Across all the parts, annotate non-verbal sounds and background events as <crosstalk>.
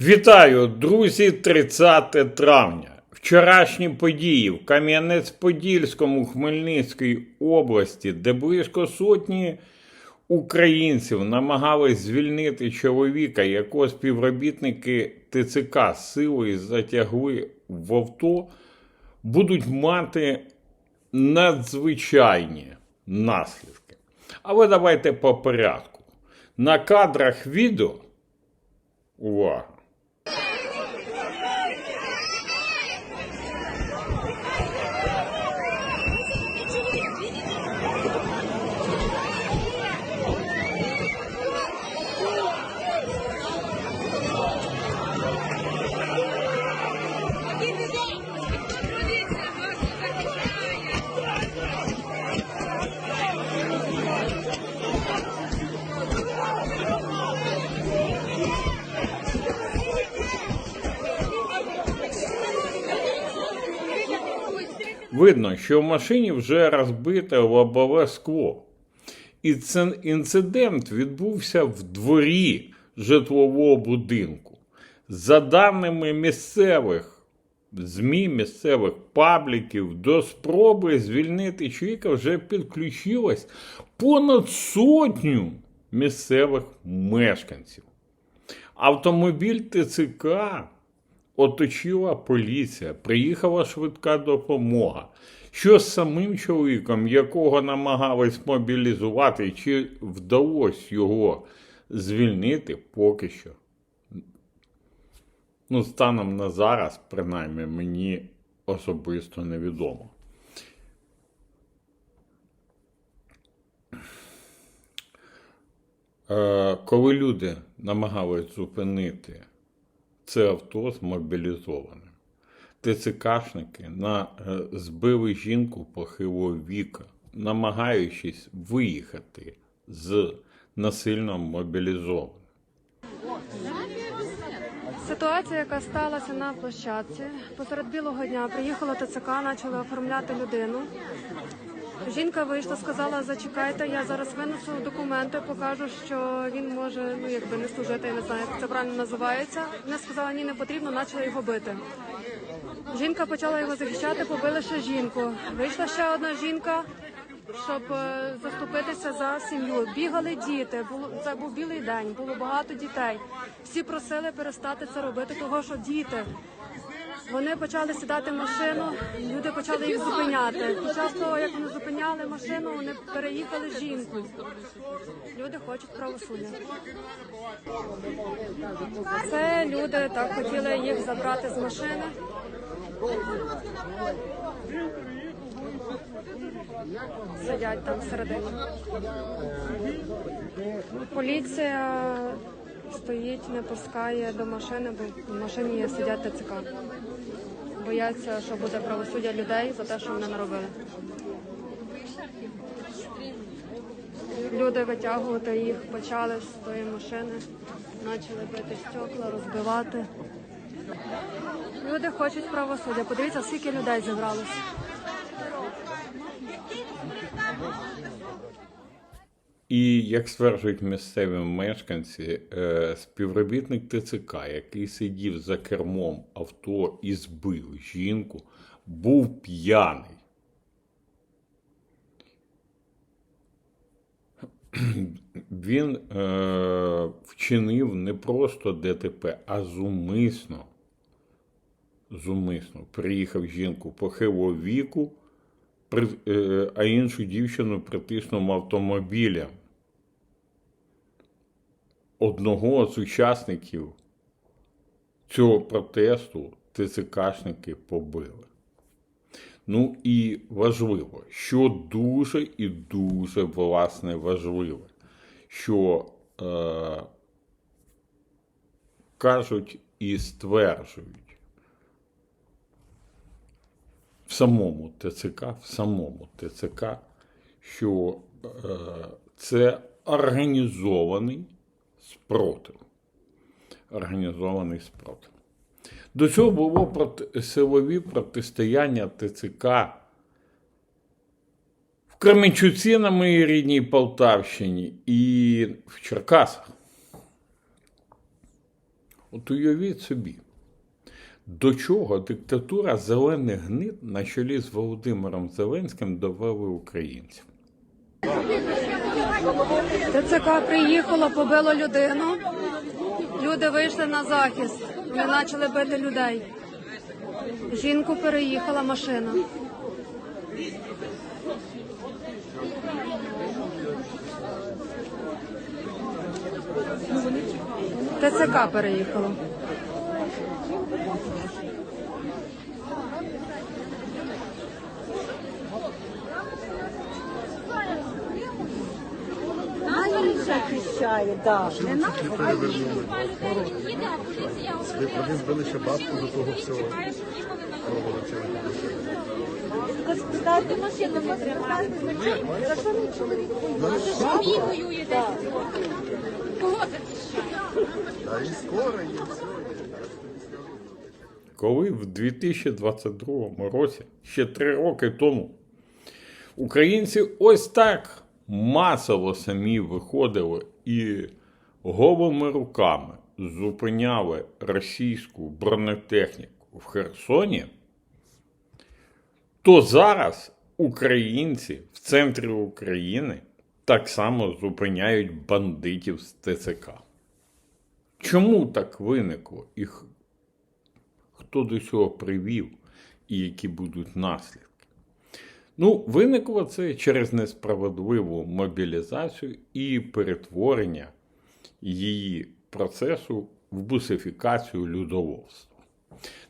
Вітаю, друзі, 30 травня. Вчорашні події в Кам'янець-Подільському Хмельницькій області, де близько сотні українців намагались звільнити чоловіка, якого співробітники ТЦК силою затягли в авто, будуть мати надзвичайні наслідки. Але давайте по порядку. На кадрах відео увага. Видно, що в машині вже розбите лобове скло. І цей інцидент відбувся в дворі житлового будинку. За даними місцевих ЗМІ, місцевих пабліків, до спроби звільнити чоловіка вже підключилось понад сотню місцевих мешканців. Автомобіль ТЦК оточила поліція, приїхала швидка допомога. Що з самим чоловіком, якого намагались мобілізувати, чи вдалося його звільнити, поки що. Ну, станом на зараз, принаймні, мені особисто невідомо. Е, коли люди намагались зупинити це авто з мобілізованим. ТЦКшники на, е, збили жінку похилого віка, намагаючись виїхати з насильно мобілізованим. Ситуація, яка сталася на площадці, посеред білого дня приїхала ТЦК, почали оформляти людину. Жінка вийшла, сказала, зачекайте, я зараз винесу документи, покажу, що він може ну якби не служити, я не знаю, як це правильно називається. Вона сказала, ні, не потрібно, почала його бити. Жінка почала його захищати, побили ще жінку. Вийшла ще одна жінка, щоб е, заступитися за сім'ю. Бігали діти. Було це був білий день, було багато дітей. Всі просили перестати це робити, того що діти. Вони почали сідати в машину, люди почали їх зупиняти. Під час того, як вони зупиняли машину, вони переїхали жінку. Люди хочуть правосуддя. Це люди так хотіли їх забрати з машини. Сидять там всередині. Поліція стоїть, не пускає до машини, бо в машині сидять ТЦК. Бояться, що буде правосуддя людей за те, що вони наробили. Люди витягувати їх почали з тої машини, почали бити стекла, розбивати. Люди хочуть правосуддя. Подивіться, скільки людей зібралося. І, як стверджують місцеві мешканці, е, співробітник ТЦК, який сидів за кермом авто і збив жінку, був п'яний. <clears throat> Він е, вчинив не просто ДТП, а зумисно. Зумисно приїхав жінку похилого віку, а іншу дівчину притиснув автомобілем. Одного з учасників цього протесту ТЦКшники побили. Ну і важливо, що дуже і дуже власне важливе, що е, кажуть і стверджують в самому ТЦК, в самому ТЦК, що е, це організований спротив. Організований спротив. До цього було проти, силові протистояння ТЦК в Кременчуці на моїй рідній Полтавщині і в Черкасах. От уявіть собі, до чого диктатура зелених гнид на чолі з Володимиром Зеленським довели українців. ТЦК приїхало, побило людину. Люди вийшли на захист. Вони почали бити людей. Жінку переїхала машина. ТЦК переїхало. Нас захищає, так. Не нас, а їх. Вони збили ще бабку до того всього. Пробували машину, не тримайте. За що мій чоловік воює? А і скоро, і все. Коли в 2022 році, ще три роки тому, українці ось так масово самі виходили і голими руками зупиняли російську бронетехніку в Херсоні, то зараз українці в центрі України так само зупиняють бандитів з ТЦК. Чому так виникло? І хто до цього привів і які будуть наслідки. Ну, виникло це через несправедливу мобілізацію і перетворення її процесу в бусифікацію людоловства.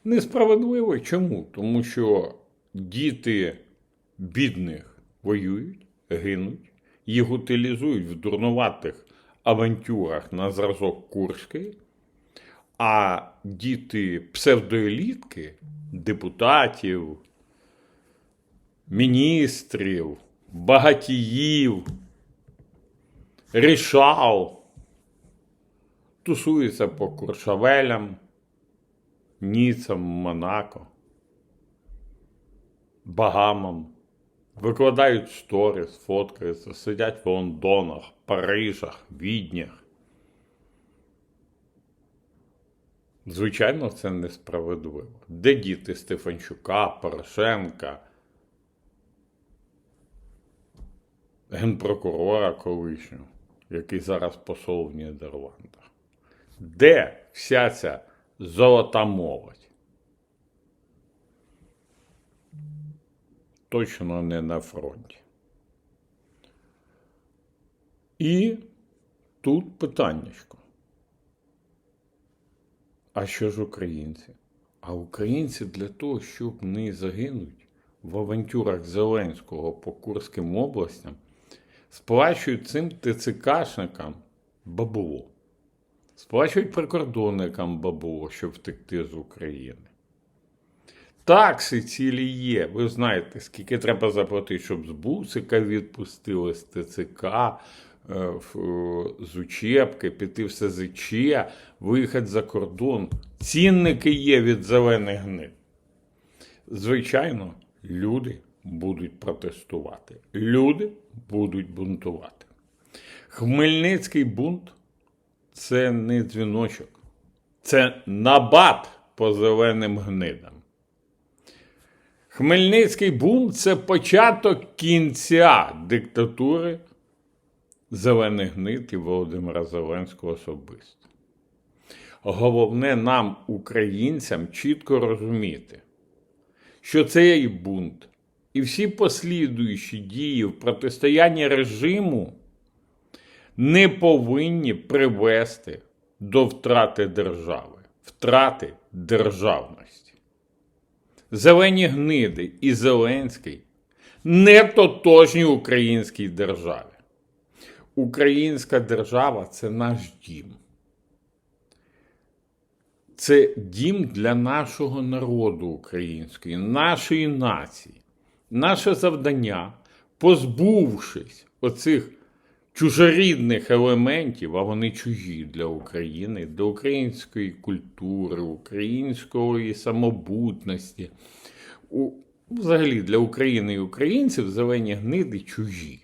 Несправедливо чому? Тому що діти бідних воюють, гинуть, їх утилізують в дурнуватих авантюрах на зразок Курської, а діти псевдоелітки, депутатів, міністрів, багатіїв, рішал, тусуються по Куршавелям, Ніцам, Монако, Багамам, викладають сторіс, фоткаються, сидять в Лондонах, Парижах, Віднях. Звичайно, це несправедливо. Де діти Стефанчука, Порошенка, генпрокурора колишнього, який зараз посол в Нідерландах? Де вся ця золота молодь? Точно не на фронті. І тут питаннячко. А що ж українці? А українці для того, щоб не загинуть в авантюрах Зеленського по Курським областям, сплачують цим ТЦКшникам бабло. Сплачують прикордонникам бабло, щоб втекти з України. Такси цілі є. Ви знаєте, скільки треба заплатити, щоб з Бусика відпустили з ТЦК, е, е, з учебки, піти в СЗЧ, виїхати за кордон. Цінники є від зелених гнид. Звичайно, люди будуть протестувати. Люди будуть бунтувати. Хмельницький бунт це не дзвіночок, це набат по зеленим гнидам. Хмельницький бунт це початок кінця диктатури зелених гнид і Володимира Зеленського особисто. Головне нам, українцям, чітко розуміти, що цей бунт і всі послідуючі дії в протистоянні режиму не повинні привести до втрати держави, втрати державності. Зелені гниди і Зеленський не тотожні українській державі. Українська держава це наш дім. Це дім для нашого народу української, нашої нації. Наше завдання, позбувшись оцих чужорідних елементів, а вони чужі для України, для української культури, української самобутності, взагалі для України і українців зелені гниди чужі.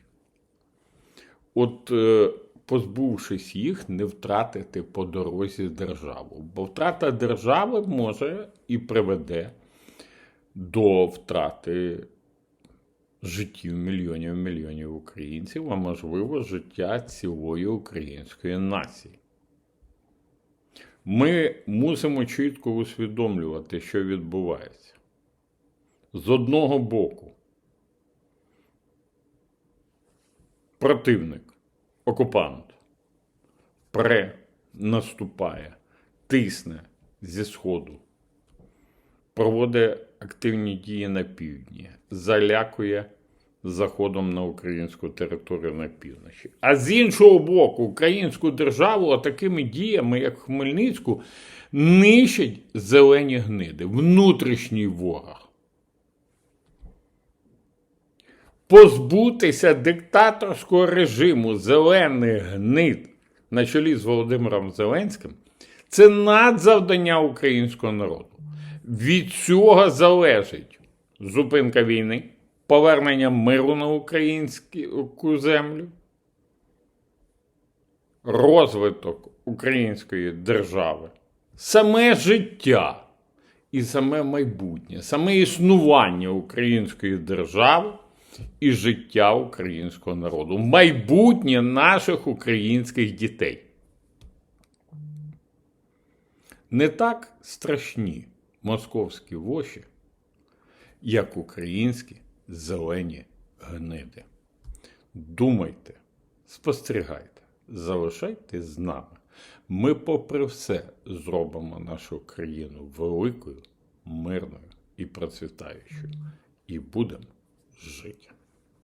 От е, позбувшись їх, не втратити по дорозі державу. Бо втрата держави може і приведе до втрати життів мільйонів мільйонів українців, а можливо, життя цілої української нації. Ми мусимо чітко усвідомлювати, що відбувається. З одного боку, противник, окупант, пре, наступає, тисне зі Сходу, проводить активні дії на півдні, залякує заходом на українську територію на півночі. А з іншого боку, українську державу такими діями, як Хмельницьку, нищать зелені гниди, внутрішній ворог. Позбутися диктаторського режиму зелених гнид на чолі з Володимиром Зеленським це надзавдання українського народу. Від цього залежить зупинка війни, повернення миру на українську землю, розвиток української держави, саме життя і саме майбутнє, саме існування української держави і життя українського народу, майбутнє наших українських дітей. Не так страшні московські воші, як українські зелені гниди. Думайте, спостерігайте, залишайтесь з нами. Ми, попри все, зробимо нашу країну великою, мирною і процвітаючою. І будемо жити.